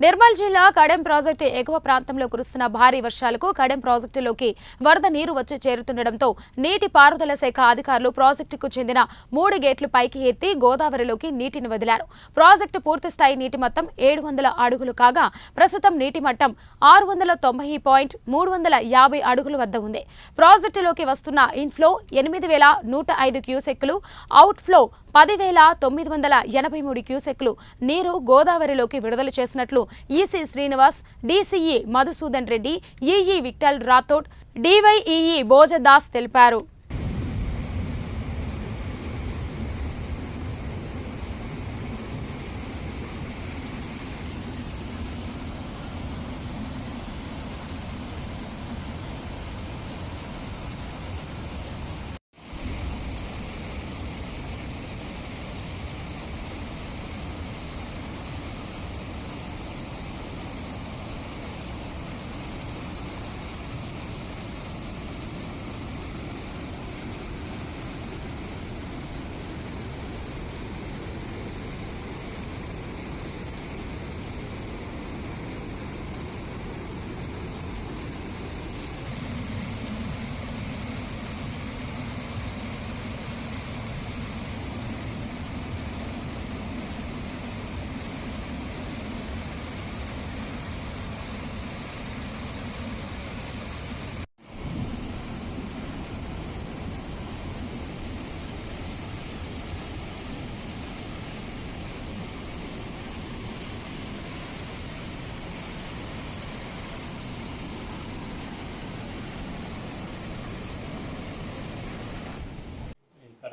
నిర్మల్ జిల్లా కడెం ప్రాజెక్టు ఎగువ ప్రాంతంలో కురుస్తున్న భారీ వర్షాలకు కడెం ప్రాజెక్టులోకి వరద నీరు వచ్చి చేరుతుండటంతో నీటి పారుదల శాఖ అధికారులు ప్రాజెక్టుకు చెందిన మూడు గేట్లు పైకి ఎత్తి గోదావరిలోకి నీటిని వదిలారు. ప్రాజెక్టు పూర్తిస్థాయి నీటి మొత్తం ఏడు వందల అడుగులు కాగా ప్రస్తుతం నీటి మట్టం ఆరు వందల తొంభై పాయింట్ మూడు వందల యాభై అడుగుల వద్ద ఉంది. ప్రాజెక్టులోకి వస్తున్న ఇన్ఫ్లో ఎనిమిది వేల నూట ఐదు క్యూసెక్కులు అవుట్ఫ్లో పదివేల తొమ్మిది వందల ఎనభై మూడు క్యూసెక్లు నీరు గోదావరిలోకి విడుదల చేసినట్లు EC Srinivas DCE Madhusudan Reddy EE Vittal Rathod DyEE Bhojdas తెలిపారు.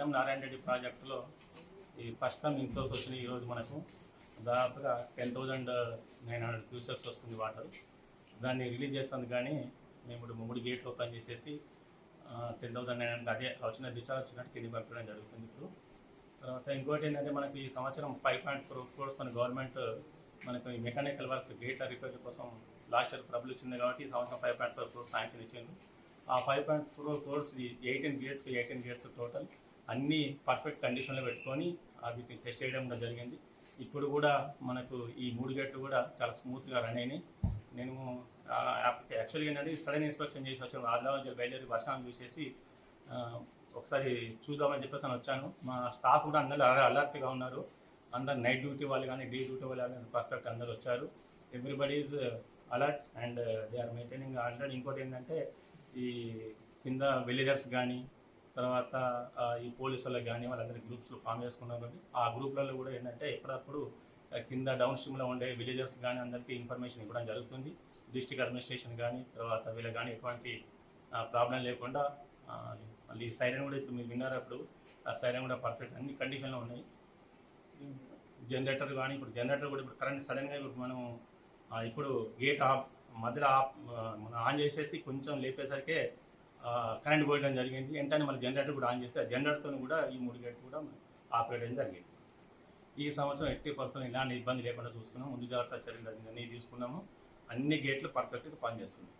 ఈ నారాయణ రెడ్డి ప్రాజెక్టులో ఈ ఫస్ట్ టైం ఇన్ఫ్లోస్ వచ్చినాయి ఈరోజు మనకు. దాదాపుగా ten thousand nine hundred cusecs వస్తుంది వాటర్. దాన్ని రిలీజ్ చేస్తుంది కానీ మేము ఇప్పుడు మూడు గేట్లు ఓపెన్ చేసేసి టెన్ థౌసండ్ నైన్ హండ్రెడ్ అదే వచ్చిన డిశ్చార్జ్ వచ్చినట్టు కింద పంపడం జరుగుతుంది ఇప్పుడు. తర్వాత ఇంకోటి ఏంటంటే మనకి ఈ సంవత్సరం ఫైవ్ పాయింట్ ఫోర్ క్రోర్స్ అని గవర్నమెంట్ మనకు ఈ మెకానికల్ వర్క్స్ గేట్ల రిపేర్ కోసం లాస్ట్ ఇయర్ ట్రబుల్ ఇచ్చింది కాబట్టి ఈ సంవత్సరం five point four crores sanction ఇచ్చింది ఆ five point four crores eighteen గేట్స్కి eighteen gates total అన్ని పర్ఫెక్ట్ కండిషన్లో పెట్టుకొని అవి టెస్ట్ చేయడం కూడా జరిగింది. ఇప్పుడు కూడా మనకు ఈ మూడు గేట్లు కూడా చాలా స్మూత్గా రన్ అయినాయి. నేను యాక్చువల్గా ఏంటంటే సడన్ ఇన్స్పెక్షన్ చేసి వచ్చాను. ఆదిలాబాద్ బయలుదేరి వర్షాన్ని చూసేసి ఒకసారి చూద్దామని చెప్పేసి అని వచ్చాను. మా స్టాఫ్ కూడా అందరూ అలర్ట్గా ఉన్నారు. అందరు నైట్ డ్యూటీ వాళ్ళు కానీ డే డ్యూటీ వాళ్ళు కానీ పర్ఫెక్ట్ అందరు వచ్చారు. Everybody is alert and they are maintaining already ఇంకోటి ఏంటంటే ఈ కింద విలేజర్స్ కానీ తర్వాత ఈ పోలీసు వాళ్ళకి కానీ వాళ్ళందరి గ్రూప్స్ ఫామ్ చేసుకున్నారు కాబట్టి ఆ గ్రూప్లలో కూడా ఏంటంటే ఎప్పుడప్పుడు కింద డౌన్ స్ట్రీమ్లో ఉండే విలేజర్స్ కానీ అందరికీ ఇన్ఫర్మేషన్ ఇవ్వడం జరుగుతుంది. డిస్టిక్ అడ్మినిస్ట్రేషన్ కానీ తర్వాత వీళ్ళకి కానీ ఎటువంటి ప్రాబ్లం లేకుండా మళ్ళీ సైరన్ కూడా ఇప్పుడు మీరు విన్నారు అప్పుడు ఆ సైరన్ కూడా పర్ఫెక్ట్ అన్ని కండిషన్లో ఉన్నాయి. జనరేటర్ కానీ ఇప్పుడు జనరేటర్ కూడా ఇప్పుడు కరెంట్ సడన్గా ఇప్పుడు మనం ఇప్పుడు గేట్ ఆఫ్ మధ్యలో ఆఫ్ మనం ఆన్ చేసేసి కొంచెం లేపేసరికే కరెంట్ పోయడం జరిగింది. వెంటనే మళ్ళీ జనరేటర్ కూడా ఆన్ చేస్తే ఆ జనరేటర్తో కూడా ఈ మూడు గేట్లు కూడా ఆపరేట్ చేయడం జరిగింది. ఈ సంవత్సరం ఎట్టి పర్సెంట్ ఇలాంటి ఇబ్బంది లేకుండా చూస్తున్నాం. ముందు జాగ్రత్త చర్యలు అన్నీ తీసుకున్నాము. అన్ని గేట్లు పర్ఫెక్ట్గా పనిచేస్తున్నాయి.